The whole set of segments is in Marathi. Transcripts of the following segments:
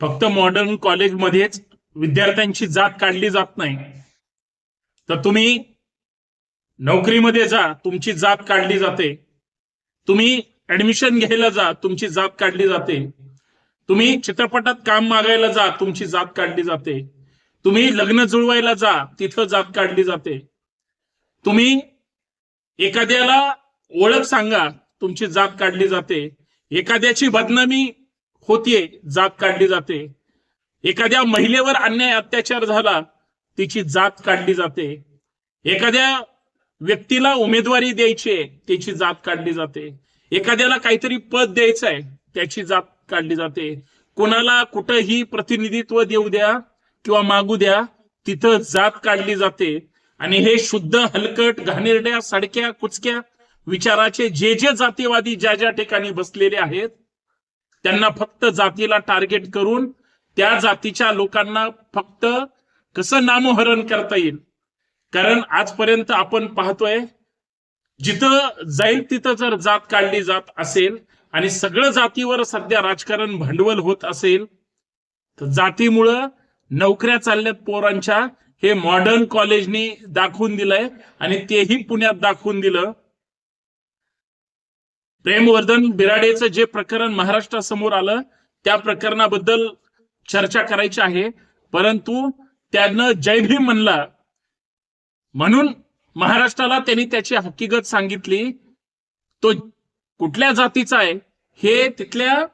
फक्त मॉडर्न कॉलेजमध्येच विद्यार्थ्यांची जात काढली जात नाही. तर तुम्ही नोकरीमध्ये जा तुमची जात काढली जाते. तुम्ही ऍडमिशन घ्यायला जा तुमची जात काढली जाते. तुम्ही चित्रपटात काम मागायला जा तुमची जात काढली जाते. तुम्ही लग्न जुळवायला जा तिथं जात काढली जाते. तुम्ही एखाद्याला ओळख सांगा तुमची जात काढली जाते. एखाद्याची बदनामी होतीये जात काढली जाते. एखाद्या महिलेवर अन्याय अत्याचार झाला तिची जात काढली जाते. एखाद्या व्यक्तीला उमेदवारी द्यायची आहे त्याची जात काढली जाते. एखाद्याला काहीतरी पद द्यायचं आहे त्याची जात काढली जाते. कोणाला कुठंही प्रतिनिधित्व देऊ द्या किंवा मागू द्या तिथं जात काढली जाते. आणि हे शुद्ध हलकट घाणेरड्या सडक्या कुचक्या विचाराचे जे जे जातीवादी ज्या ज्या ठिकाणी बसलेले आहेत त्यांना फक्त जातीला टार्गेट करून त्या जातीच्या लोकांना फक्त कसं नामोहरण करता येईल? कारण आजपर्यंत आपण पाहतोय जिथं जाईल तिथं जर जात काढली जात असेल आणि सगळं जातीवर सध्या राजकारण भांडवल होत असेल तर जातीमुळं नोकऱ्या चालल्यात पोरांच्या हे मॉडर्न कॉलेजनी दाखवून दिलंय आणि तेही पुण्यात दाखवून दिलं. प्रेमवर्धन बिराडेचं जे प्रकरण महाराष्ट्रासमोर आलं त्या प्रकरणाबद्दल चर्चा करायची आहे. परंतु त्यानं जय भीम म्हणला. म्हणून महाराष्ट्राला त्यांनी त्याची हकीकत सांगितली. तो कुठल्या जातीचा आहे? हे तिथल्या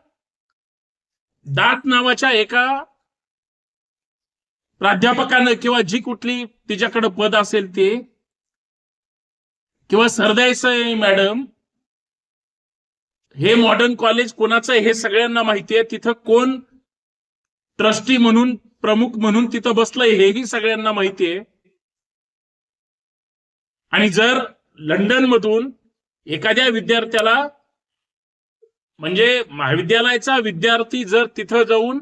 दात नावाच्या एका प्राध्यापकानं किंवा जी कुठली तिच्याकडे पद असेल ते किंवा सरदेसाई मॅडम हे मॉडर्न कॉलेज कोणाचं आहे हे सगळ्यांना माहिती आहे. तिथं कोण ट्रस्टी म्हणून प्रमुख म्हणून तिथं बसलंय हेही सगळ्यांना माहिती आहे. आणि जर लंडन मधून एखाद्या विद्यार्थ्याला म्हणजे महाविद्यालयाचा विद्यार्थी जर तिथं जाऊन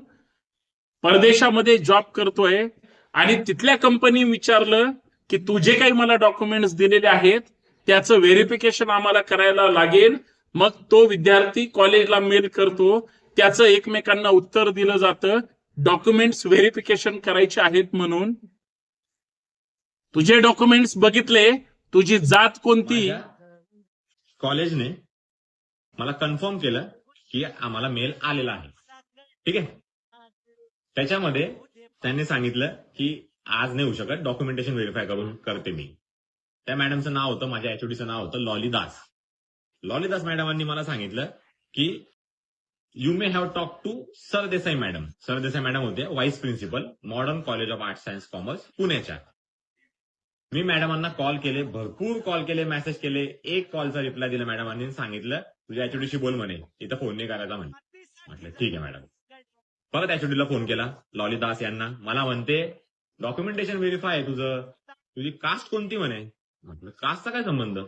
परदेशामध्ये जॉब करतोय आणि तिथल्या कंपनी विचारलं की तू जे काही मला डॉक्युमेंट्स दिलेले आहेत त्याचं व्हेरिफिकेशन आम्हाला करायला लागेल मग तो विद्यार्थी कॉलेजला मेल करतो. त्याचं एकमेकांना उत्तर दिलं जातं. डॉक्युमेंट्स व्हेरिफिकेशन करायचे आहेत म्हणून. तुझे डॉक्युमेंट्स बघितले. तुझी जात कोणती? कॉलेजने मला कन्फर्म केलं की आम्हाला मेल आलेला आहे. ठीक आहे? त्याच्यामध्ये त्यांनी सांगितलं की आज नाही होऊ शकत. डॉक्युमेंटेशन व्हेरीफाय करून करते मी. त्या मॅडमचं नाव होतं माझ्या एचओडीचं नाव होतं लॉली दास. लॉलिदास मॅडमांनी मला सांगितलं की you may have talk to Sardesai madam. Sardesai madam होते vice principal Modern College of Art Science Commerce पुण्याच्या. मी मॅडमांना कॉल केले भरपूर कॉल केले मेसेज केले. एक कॉलचा रिप्लाय दिला मॅडमांनी सांगितलं तुझ्या एचओडीशी बोल म्हणे. इथं फोन नाही करायचा म्हणे. म्हटलं ठीक आहे मॅडम. परत एचओडीला फोन केला लॉली दास यांना. मला म्हणते डॉक्युमेंटेशन व्हेरीफाय आहे तुझं. तुझी कास्ट कोणती म्हणे? म्हटलं कास्टचा काय संबंध?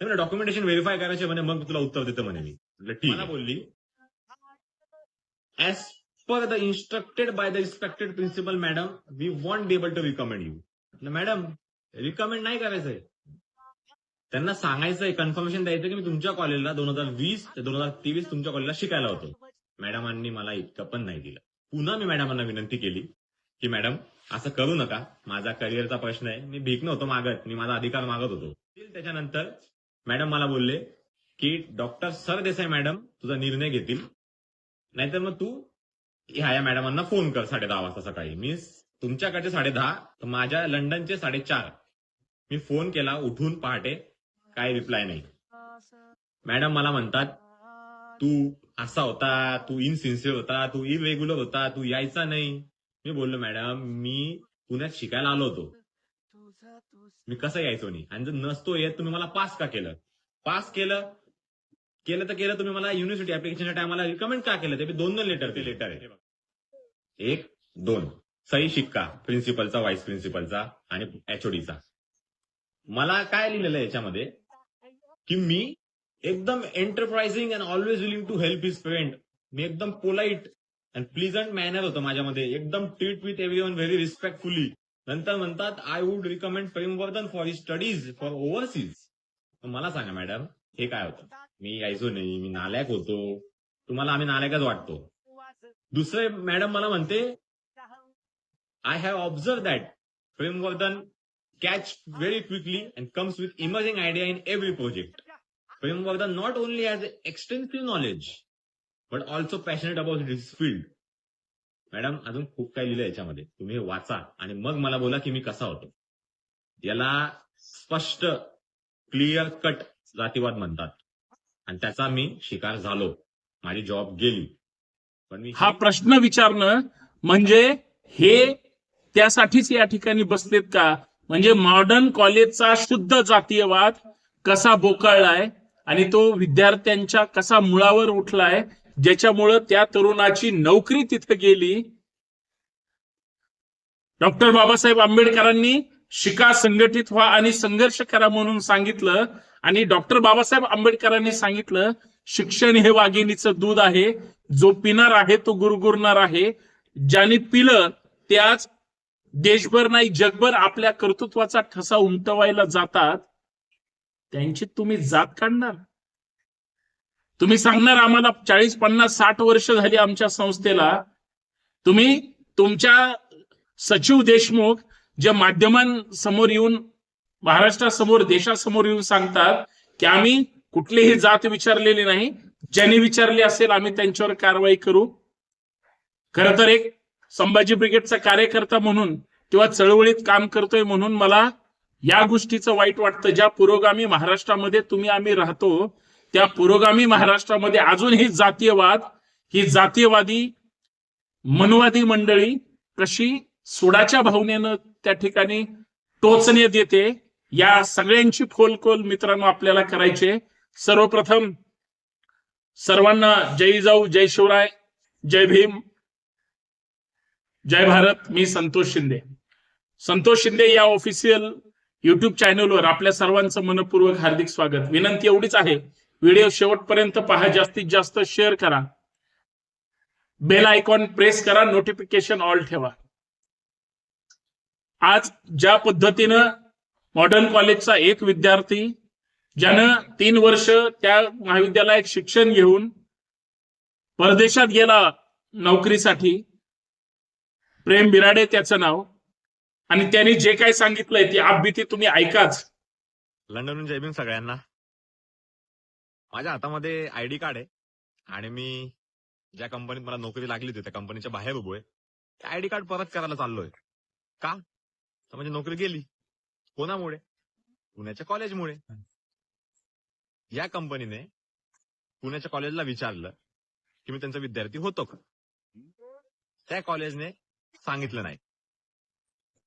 डॉक्युमेंटेशन व्हेरीफाय करायचे म्हणे मग तुला उत्तर देतं म्हणे मी. म्हटलं ठीक मला बोलली as per the instructed by the respected principal madam we want be able to recommend you madam recommend नाही करायचंय. त्यांना सांगायचंय कन्फर्मेशन द्यायचं की मी तुमच्या कॉलेजला दोन हजार वीस ते दोन हजार तेवीस तुमच्या कॉलेजला शिकायला होतो. मॅडमांनी मला इतकं पण नाही दिलं. पुन्हा मी मॅडमांना विनंती केली की मॅडम असं करू नका. माझा करिअरचा प्रश्न आहे. मी भीक नव्हतो मागत. मी माझा अधिकार मागत होतो. त्याच्यानंतर मॅडम मला बोलले की डॉक्टर सरदेसाई मॅडम तुझा निर्णय घेतील. नाहीतर मग तू ह्या या मॅडमांना फोन कर साडे दहा वाजता सकाळी. मी तुमच्याकडचे साडे दहा तर माझ्या लंडनचे साडेचार मी फोन केला उठून पहाटे काय रिप्लाय नाही. मॅडम मला म्हणतात तू असा होता तू इनसिन्सिअर होता तू इरेग्युलर होता तू यायचा नाही. मी बोललो मॅडम मी पुण्यात शिकायला आलो होतो. मी कसं यायचो नाही आणि जर नसतो येत तुम्ही मला पास का केलं? पास केलं केलं तर केलं तुम्ही मला युनिव्हर्सिटी ऍप्लिकेशनच्या टायमाला रिकमेंड का केलं? ते दोन दोन लेटर ते लेटर आहे. एक दोन. सही शिक्का प्रिन्सिपलचा व्हाईस प्रिन्सिपलचा आणि एचओडीचा मला काय लिहिलेलं आहे याच्यामध्ये? की मी एकदम enterprising and always willing to help his friend मी एकदम पोलाईट अँड प्लिझंट मॅनर होतं माझ्यामध्ये. एकदम treat with everyone very respectfully नंतर म्हणतात I would recommend Premvardhan for his studies for overseas मला सांगा मॅडम हे काय होतं? मी यायचो नाही मी नालायक होतो. तुम्हाला आम्ही नालायकच वाटतो. दुसरे मॅडम मला म्हणते I have observe that Premvardhan catch very quickly and comes with emerging idea in every project Premvardhan not only has extensive knowledge but also passionate about this field madam अजून खूप काही लिहिलं याच्यामध्ये. तुम्ही हे वाचा आणि मग मला बोला की मी कसा होतो. याला स्पष्ट क्लिअर कट जातीवाद म्हणतात. आणि त्याचा मी शिकार झालो. माझी जॉब गेली. पण मी हा प्रश्न विचारणं म्हणजे हे त्यासाठीच या ठिकाणी बसलेत का? म्हणजे मॉडर्न कॉलेजचा शुद्ध जातीयवाद कसा बोकाळलाय आणि तो विद्यार्थ्यांच्या कसा मुळावर उठलाय ज्याच्यामुळं त्या तरुणाची नोकरी तिथं गेली. डॉक्टर बाबासाहेब आंबेडकरांनी शिका संघटित व्हा आणि संघर्ष करा म्हणून सांगितलं आणि डॉक्टर बाबासाहेब आंबेडकरांनी सांगितलं शिक्षण हे वाघिणीचं दूध आहे. जो पिणार आहे तो गुरगुरणार आहे. ज्याने पिलं त्याच देशभर नाही जगभर आपल्या कर्तृत्वाचा ठसा उमटवायला जातात. त्यांची तुम्ही जात काढणार. तुम्ही सांगणार आम्हाला चाळीस पन्नास साठ वर्ष झाली आमच्या संस्थेला. तुम्ही तुमच्या सचिव देशमुख जे माध्यमांसमोर येऊन महाराष्ट्रासमोर देशासमोर येऊन सांगतात की आम्ही कुठलीही जात विचारलेली नाही. ज्यांनी विचारली असेल आम्ही त्यांच्यावर कारवाई करू. खर तर एक संभाजी ब्रिगेडचा कार्यकर्ता म्हणून किंवा चळवळीत काम करतोय म्हणून मला या गोष्टीचं वाईट वाटतं. ज्या पुरोगामी महाराष्ट्रामध्ये तुम्ही आम्ही राहतो त्या पुरोगामी महाराष्ट्रामध्ये अजून ही जातीयवाद ही जातीयवादी मनवादी मंडळी कशी सोडाच्या भावनेनं त्या ठिकाणी टोचणे देते या सगळ्यांची फोलकोल मित्रांनो आपल्याला करायचे. सर्वप्रथम सर्वांना जय जाऊ जय शिवराय जय भीम. जय भारत मी संतोष शिंदे. संतोष शिंदे या ऑफिशियल युट्यूब चॅनलवर आपल्या सर्वांचं मनपूर्वक हार्दिक स्वागत. विनंती एवढीच आहे व्हिडिओ शेवटपर्यंत पहा जास्तीत जास्त शेअर करा. बेल आयकॉन प्रेस करा नोटिफिकेशन ऑल ठेवा. आज ज्या पद्धतीनं मॉडर्न कॉलेजचा एक विद्यार्थी ज्यानं तीन वर्ष त्या महाविद्यालयात शिक्षण घेऊन परदेशात गेला नोकरीसाठी प्रेम बिराडे त्याचं नाव. आणि त्यांनी जे काही सांगितलंय ती आपबीती तुम्ही ऐकाच. लंडनहून जय भीम सगळ्यांना. माझ्या हातामध्ये आयडी कार्ड आहे आणि मी ज्या कंपनीत मला नोकरी लागली होती त्या कंपनीच्या बाहेर उभो आहे ते आयडी कार्ड परत करायला चाललोय. का? तर म्हणजे नोकरी गेली. कोणामुळे? पुण्याच्या कॉलेजमुळे. या कंपनीने पुण्याच्या कॉलेजला विचारलं की मी त्यांचा विद्यार्थी होतो का? त्या कॉलेजने सांगितलं नाही.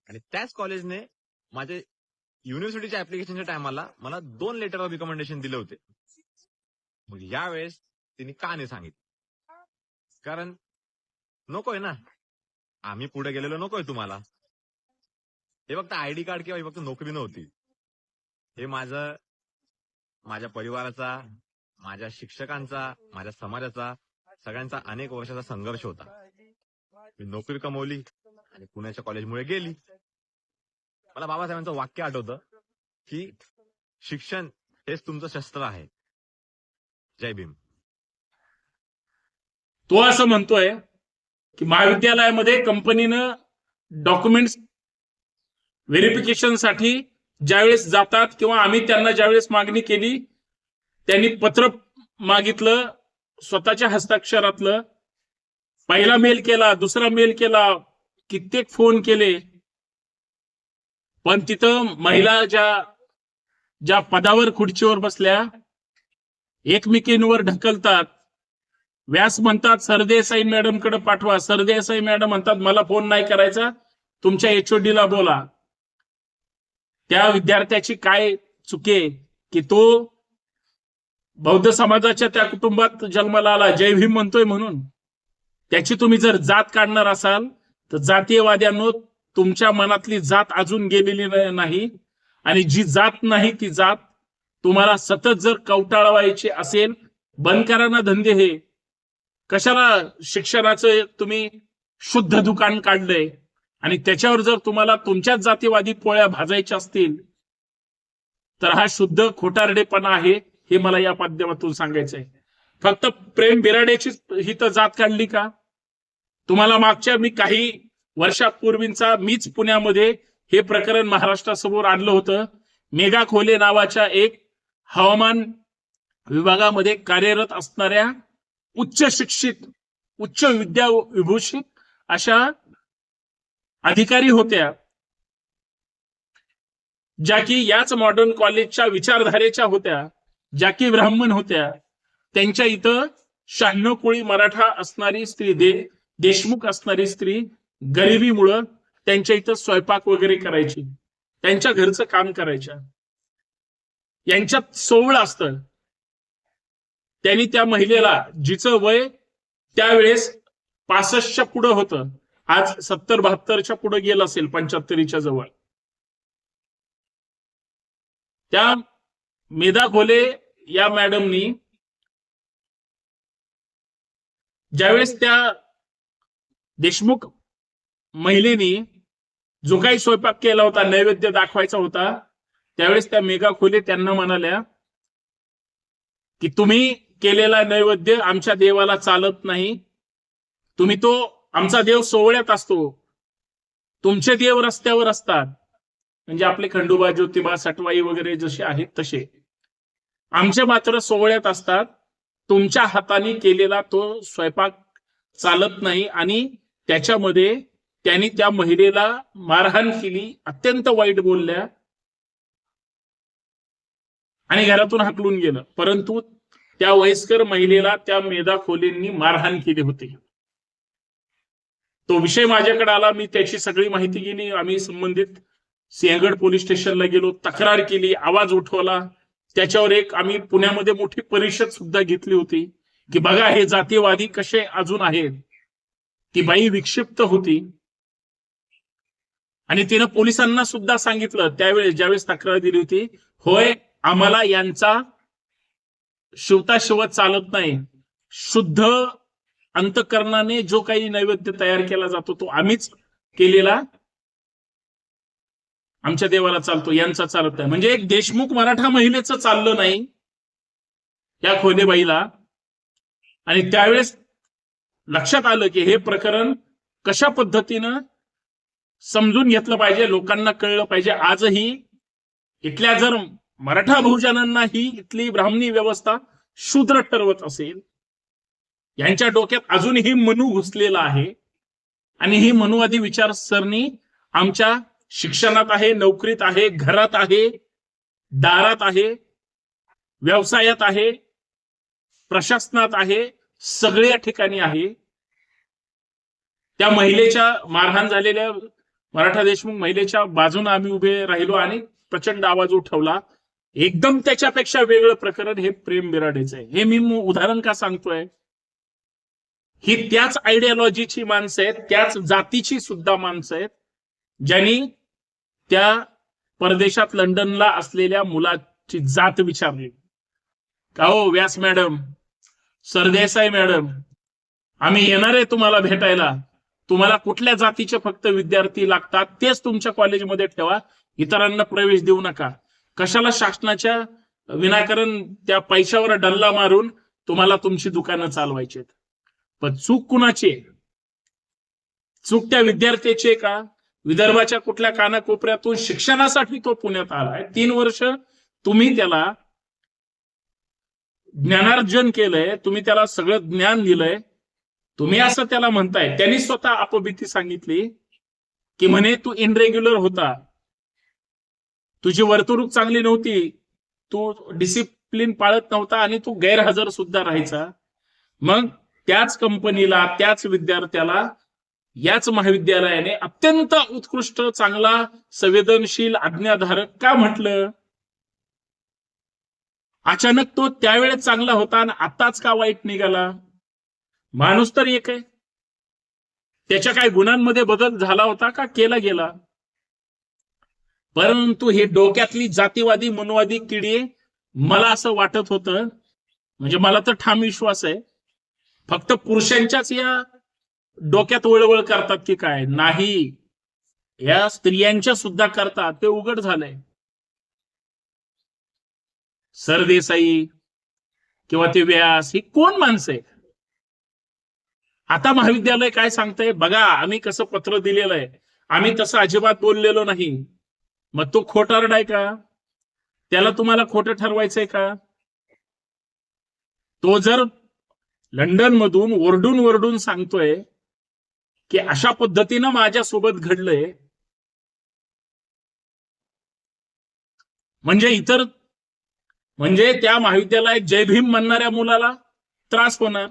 आणि त्याच कॉलेजने माझे युनिव्हर्सिटीच्या ऍप्लिकेशनच्या टायमाला मला दोन लेटर ऑफ रिकमेंडेशन दिले होते. मग यावेळेस तिने का नाही सांगितलं. कारण नकोय ना. आम्ही पुढे गेलेलो नकोय तुम्हाला. हे फक्त आयडी कार्ड किंवा फक्त नोकरी नव्हती. हे माझं माझ्या परिवाराचा माझ्या शिक्षकांचा माझ्या समाजाचा सगळ्यांचा अनेक वर्षाचा संघर्ष होता. मी नोकरी कमवली आणि पुण्याच्या कॉलेजमुळे गेली. मला बाबासाहेबांचं वाक्य आठवतं की शिक्षण हेच तुमचं शस्त्र आहे. जय भीम. तो असं म्हणतोय की महाविद्यालयामध्ये कंपनीनं डॉक्युमेंट्स व्हेरिफिकेशनसाठी ज्यावेळेस जातात किंवा आम्ही त्यांना ज्यावेळेस मागणी केली त्यांनी पत्र मागितलं स्वतःच्या हस्ताक्षरातलं. पहिला मेल केला दुसरा मेल केला कित्येक फोन केले. पण तिथं महिला ज्या ज्या पदावर खुर्चीवर बसल्या एकमेकींवर ढकलतात. व्यास म्हणतात सरदेसाई मॅडमकडे पाठवा. सरदेसाई मॅडम म्हणतात मला फोन नाही करायचा तुमच्या एचओडी ला बोला. त्या विद्यार्थ्याची काय चुके? की तो बौद्ध समाजाच्या त्या कुटुंबात जन्माला आला. जय भीम म्हणतोय म्हणून. त्याची तुम्ही जर जात काढणार असाल तर जातीयवाद्यांनो तुमच्या मनातली जात अजून गेलेली नाही. आणि जी जात नाही ती जात तुम्हाला सतत जर कवटाळवायचे असेल बंद करा ना धंदे हे कशाला शिक्षणाचं तुम्ही शुद्ध दुकान काढलंय? आणि त्याच्यावर जर तुम्हाला तुमच्याच जातीवादी पोळ्या भाजायच्या असतील तर हा शुद्ध खोटारडेपणा आहे हे मला या माध्यमातून सांगायचं आहे फक्त प्रेम बिराड्याची ही तर जात काढली का? तुम्हाला मागच्या मी काही वर्षापूर्वींचा मीच पुण्यामध्ये हे प्रकरण महाराष्ट्रासमोर आणलं होतं. मेगा खोले नावाच्या एक हवामान विभागामध्ये कार्यरत असणाऱ्या उच्च शिक्षित उच्च विद्या विभूषित अशा अधिकारी होत्या ज्या की याच मॉडर्न कॉलेजच्या विचारधारेच्या होत्या ज्या की ब्राह्मण होत्या. त्यांच्या इथं शहाण्णव कोळी मराठा असणारी स्त्री दे देशमुख असणारी स्त्री गरिबीमुळं त्यांच्या इथं स्वयंपाक वगैरे करायची त्यांच्या घरचं काम करायच्या. यांच्यात सोवळ असतं. त्यांनी त्या महिलेला जिचं वय त्यावेळेस पासष्टच्या पुढं होतं आज सत्तर बहात्तरच्या पुढे गेलं असेल पंच्याहत्तरीच्या जवळ. त्या मेधा खोले या मॅडमनी ज्यावेळेस त्या देशमुख महिलेनी जो काही स्वयंपाक केला होता नैवेद्य दाखवायचा होता त्यावेळेस त्या मेघा खोले त्यांना म्हणाल्या की तुम्ही केलेला नैवेद्य आमच्या देवाला चालत नाही. तुम्ही तो आमचा देव सोहळ्यात असतो. तुमचे देव रस्त्यावर असतात. म्हणजे आपले खंडोबा ज्योतिबा सटवाई वगैरे जसे आहेत तसे. आमचे मात्र सोहळ्यात असतात. तुमच्या हाताने केलेला तो स्वयंपाक चालत नाही आणि त्याच्यामध्ये त्यांनी त्या महिलेला मारहाण केली. अत्यंत वाईट बोलल्या. आणि घरातून हाकलून गेलं. परंतु त्या वयस्कर महिलेला त्या मेधा खोलेंनी मारहाण केली होती. तो विषय माझ्याकडे आला. मी त्याची सगळी माहिती गेली. आम्ही संबंधित सिंहगड पोलीस स्टेशनला गेलो. तक्रार केली. आवाज उठवला. त्याच्यावर एक आम्ही पुण्यामध्ये मोठी परिषद सुद्धा घेतली होती. की बघा हे जातीवादी कसे अजून आहेत? ती बाई विक्षिप्त होती. आणि तिनं पोलिसांना सुद्धा सांगितलं. त्यावेळेस ज्यावेळेस तक्रार दिली होती होय आम्हाला यांचा शिवता शिवत चालत नाही. शुद्ध अंतकरणाने जो काही नैवेद्य तयार केला जातो तो आम्हीच केलेला आमच्या देवाला चालतो यांचा चालत नाही. म्हणजे एक देशमुख मराठा महिलेचं चाललं नाही या खोनेबाईला आणि त्यावेळेस लक्षात आलं की हे प्रकरण कशा पद्धतीनं समजून घेतलं पाहिजे लोकांना कळलं पाहिजे. आजही इथल्या जर मराठा बहुजनांना ही इथली ब्राह्मणी व्यवस्था शूद्र ठरवत असेल. यांच्या डोक्यात अजूनही मनू घुसलेला आहे. आणि ही मनुवादी विचारसरणी आमच्या शिक्षणात आहे नोकरीत आहे घरात आहे दारात आहे व्यवसायात आहे प्रशासनात आहे सगळ्या ठिकाणी आहे. त्या महिलेच्या मारहाण झालेल्या मराठा देशमुख महिलेच्या बाजूने आम्ही उभे राहिलो आणि प्रचंड आवाज उठवला. एकदम त्याच्यापेक्षा वेगळं प्रकरण हे प्रेम बिराडेचं आहे. हे मी उदाहरण का सांगतोय? ही त्याच आयडियोलॉजीची माणसं आहेत त्याच जातीची सुद्धा माणसं आहेत ज्यांनी त्या परदेशात लंडनला असलेल्या मुलाची जात विचारली. का हो व्यास मॅडम? सरदेसाई मॅडम आम्ही येणार आहे तुम्हाला भेटायला. तुम्हाला कुठल्या जातीचे फक्त विद्यार्थी लागतात तेच तुमच्या कॉलेजमध्ये ठेवा. इतरांना प्रवेश देऊ नका. कशाला शासनाच्या विनाकारण त्या पैशावर डल्ला मारून तुम्हाला तुमची दुकानं चालवायची आहेत. पण चूक कुणाची आहे? चूक त्या विद्यार्थ्याची आहे का? विदर्भाच्या कुठल्या कानाकोपऱ्यातून शिक्षणासाठी तो पुण्यात आलाय तीन वर्ष तुम्ही त्याला ज्ञानार्जन केलंय तुम्ही त्याला सगळं ज्ञान दिलंय. तुम्ही असं त्याला म्हणताय. त्यांनी स्वतः अपभीती सांगितली की म्हणे तू इनरेग्युलर होता. तुझी वर्तणूक चांगली नव्हती. तू डिसिप्लिन पाळत नव्हता आणि तू गैरहजर सुद्धा राहायचा. मग त्याच कंपनीला त्याच विद्यार्थ्याला याच महाविद्यालयाने अत्यंत उत्कृष्ट चांगला संवेदनशील आज्ञाधारक का म्हटलं? अचानक तो त्यावेळेस चांगला होता आणि आताच का वाईट निघाला? माणूस तर एक आहे. त्याच्या काही गुणांमध्ये बदल झाला होता का केला गेला? परंतु हे डोक्यातली जातीवादी मनवादी किडी मला असं वाटत होतं म्हणजे मला तर ठाम विश्वास आहे फक्त पुरुषांच्याच या डोक्यात वळवळ करतात की काय? नाही. या स्त्रियांच्या सुद्धा करतात. ते उघड झालंय. सरदेसाई किंवा ते व्यास ही कोण माणसं आहे आता महाविद्यालय काय सांगतंय? बघा आम्ही कसं पत्र दिलेलं आहे. आम्ही तसं अजिबात बोललेलो नाही. मग तो खोटारड आहे का? त्याला तुम्हाला खोटं ठरवायचंय का? तो जर लंडन मधून ओरडून ओरडून सांगतोय की अशा पद्धतीनं माझ्यासोबत घडलंय म्हणजे इतर म्हणजे त्या महाविद्यालयात जय भीम म्हणणाऱ्या मुलाला त्रास होणार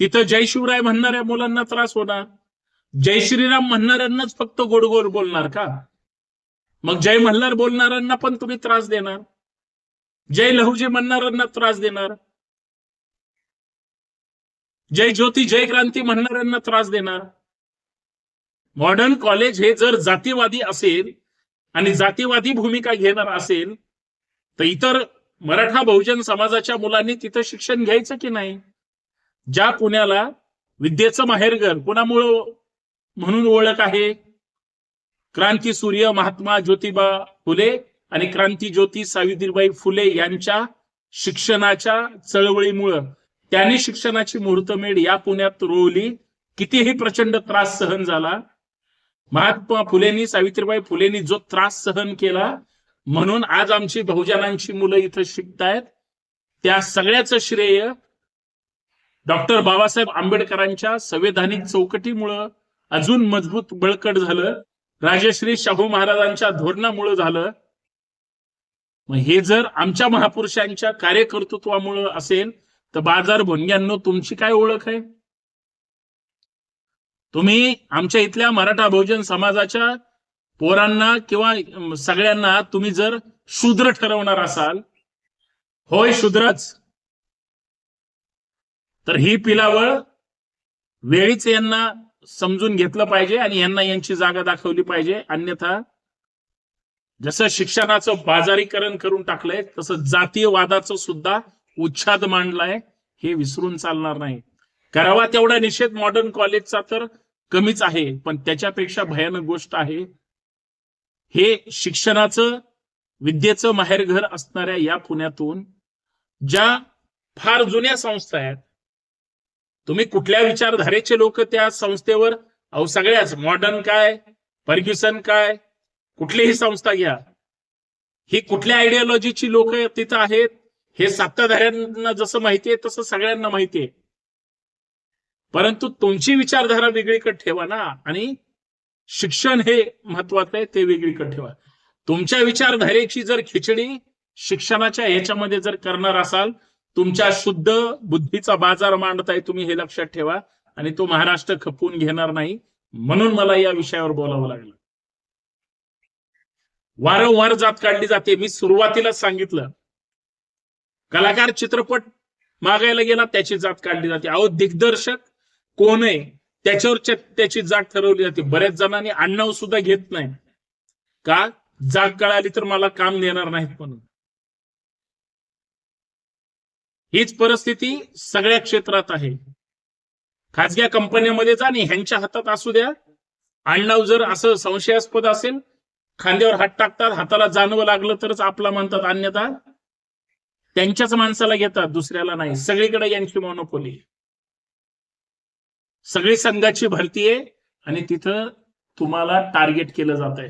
तिथं जय शिवराय म्हणणाऱ्या मुलांना त्रास होणार जय श्रीराम म्हणणाऱ्यांनाच फक्त गोड गोड बोलणार का? मग जय मल्हार बोलणाऱ्यांना पण तुम्ही त्रास देणार. जय लहुजी म्हणणाऱ्यांना त्रास देणार. जय ज्योती जय क्रांती म्हणणाऱ्यांना त्रास देणार. मॉडर्न कॉलेज हे जर जातीवादी असेल आणि जातीवादी भूमिका घेणार असेल तर इतर मराठा बहुजन समाजाच्या मुलांनी तिथं शिक्षण घ्यायचं की नाही? ज्या पुण्याला विद्येचं माहेरघर कुणामुळं म्हणून ओळख आहे? क्रांती सूर्य महात्मा ज्योतिबा फुले आणि क्रांती ज्योती सावित्रीबाई फुले यांच्या शिक्षणाच्या चळवळीमुळं. त्यांनी शिक्षणाची मुहूर्तमेढ या पुण्यात रोवली. कितीही प्रचंड त्रास सहन झाला महात्मा फुलेंनी सावित्रीबाई फुलेंनी जो त्रास सहन केला म्हणून आज आमची बहुजनांची मुलं इथं शिकतायत. त्या सगळ्याचं श्रेय डॉक्टर बाबासाहेब आंबेडकरांच्या संवैधानिक चौकटीमुळं अजून मजबूत बळकट झालं. राजश्री शाहू महाराजांच्या धोरणामुळं झालं. मग हे जर आमच्या महापुरुषांच्या कार्यकर्तृत्वामुळं असेल तर बाजार भोंग्यांनो तुमची काय ओळख आहे? तुम्ही आमच्या इथल्या मराठा बहुजन समाजाच्या पोरांना किंवा सगळ्यांना तुम्ही जर शूद्र ठरवणार असाल होय शूद्रच. तर ही पिलावळ वेळीच यांना समजून घेतलं पाहिजे आणि यांना यांची जागा दाखवली पाहिजे. अन्यथा जसं शिक्षणाचं बाजारीकरण करून टाकलंय तसं जातीयवादाचं सुद्धा उच्छाद मांडलाय हे विसरून चालणार नाही. करावा तेवढा निषेध मॉडर्न कॉलेजचा तर कमीच आहे पण त्याच्यापेक्षा भयानक गोष्ट आहे हे शिक्षणाचं विद्येचं माहेरघर असणाऱ्या या पुण्यातून ज्या फार जुन्या संस्था आहेत तुम्ही कुठल्या विचारधारेचे लोक त्या संस्थेवर? अहो सगळ्याच. मॉडर्न काय? फर्ग्युसन काय? कुठलीही संस्था घ्या. ही कुठल्या आयडियोलॉजीची लोक तिथं आहेत? हे सत्ताधाऱ्यांना जसं माहितीये तसं सगळ्यांना माहिती आहे. परंतु तुमची विचारधारा वेगळीकडे ठेवा ना. आणि शिक्षण हे महत्वाचं आहे ते वेगळीकडे ठेवा. तुमच्या विचारधारेची जर खिचडी शिक्षणाच्या ह्याच्यामध्ये जर करणार असाल तुमच्या शुद्ध बुद्धीचा बाजार मांडताय तुम्ही हे लक्षात ठेवा. आणि तो महाराष्ट्र खपवून घेणार नाही म्हणून मला या विषयावर बोलावं लागलं. वारंवार जात काढली जाते. मी सुरुवातीला सांगितलं. कलाकार चित्रपट मागायला गेला त्याची जात काढली जाते. अहो दिग्दर्शक कोण आहे? त्याच्यावर त्याची जात ठरवली जाते. बऱ्याच जणांनी अण्णाव सुद्धा घेत नाही. का? जात कळाली तर मला काम देणार नाहीत म्हणून. हीच परिस्थिती सगळ्या क्षेत्रात आहे. खाजग्या कंपन्यांमध्ये जा आणि ह्यांच्या हातात असू द्या. आडनाव जर असं संशयास्पद असेल खांद्यावर हात टाकतात हाताला जाणवं लागलं तरच आपला म्हणतात अन्यथा. त्यांच्याच माणसाला घेतात दुसऱ्याला नाही. सगळीकडे यांची मोनोपोली सगळी संघाची भरती आहे आणि तिथं तुम्हाला टार्गेट केलं जात आहे.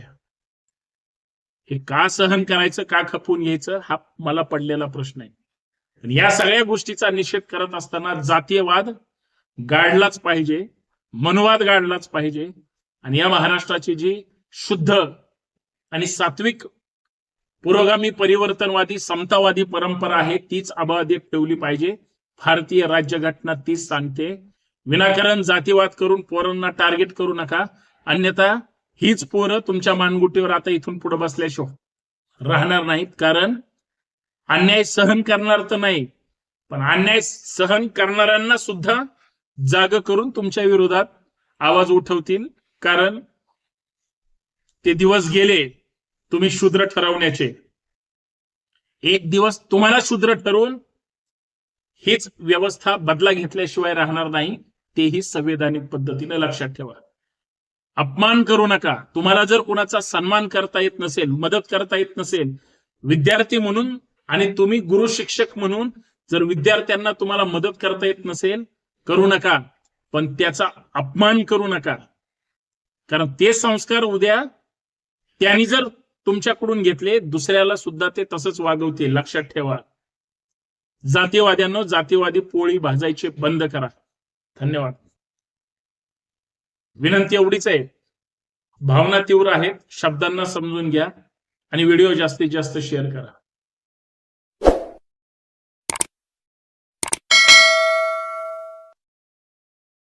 हे का सहन करायचं का खपून घ्यायचं हा मला पडलेला प्रश्न आहे. या सगळ्या गोष्टीचा निषेध करत असताना जातीयवाद गाडलाच पाहिजे मनवाद गाडलाच पाहिजे आणि या महाराष्ट्राची जी शुद्ध आणि सात्विक पुरोगामी परिवर्तनवादी समतावादी परंपरा आहे तीच अबाधित ठेवली पाहिजे. भारतीय राज्यघटना तीच सांगते. विनाकारण जातीवाद करून पोरांना टार्गेट करू नका. अन्यथा हीच पोरं तुमच्या मानगुटीवर आता इथून पुढे बसल्याशिवाय राहणार नाहीत. कारण अन्याय सहन करणार तर नाही. पण अन्याय सहन करणाऱ्यांना सुद्धा जाग करून तुमच्या विरोधात आवाज उठवतील. कारण ते दिवस गेले तुम्ही शूद्र ठरवण्याचे. एक दिवस तुम्हाला शूद्र ठरवून हीच व्यवस्था बदला घेतल्याशिवाय राहणार नाही. तेही संवैधानिक पद्धतीने लक्षात ठेवा. अपमान करू नका. तुम्हाला जर कुणाचा सन्मान करता येत नसेल मदत करता येत नसेल विद्यार्थी म्हणून आणि तुम्ही गुरु शिक्षक म्हणून जर विद्यार्थ्यांना तुम्हाला मदत करता येत नसेल करू नका. पण त्याचा अपमान करू नका. कारण ते संस्कार उद्या त्यांनी जर तुमच्याकडून घेतले दुसऱ्याला सुद्धा ते तसंच वागवतील. लक्षात ठेवा. जातीवाद्यांना जातीवादी पोळी भाजायचे बंद करा. धन्यवाद. विनंती एवढीच आहे. भावना तीव्र आहेत. शब्दांना समजून घ्या आणि व्हिडिओ जास्तीत जास्त शेअर करा.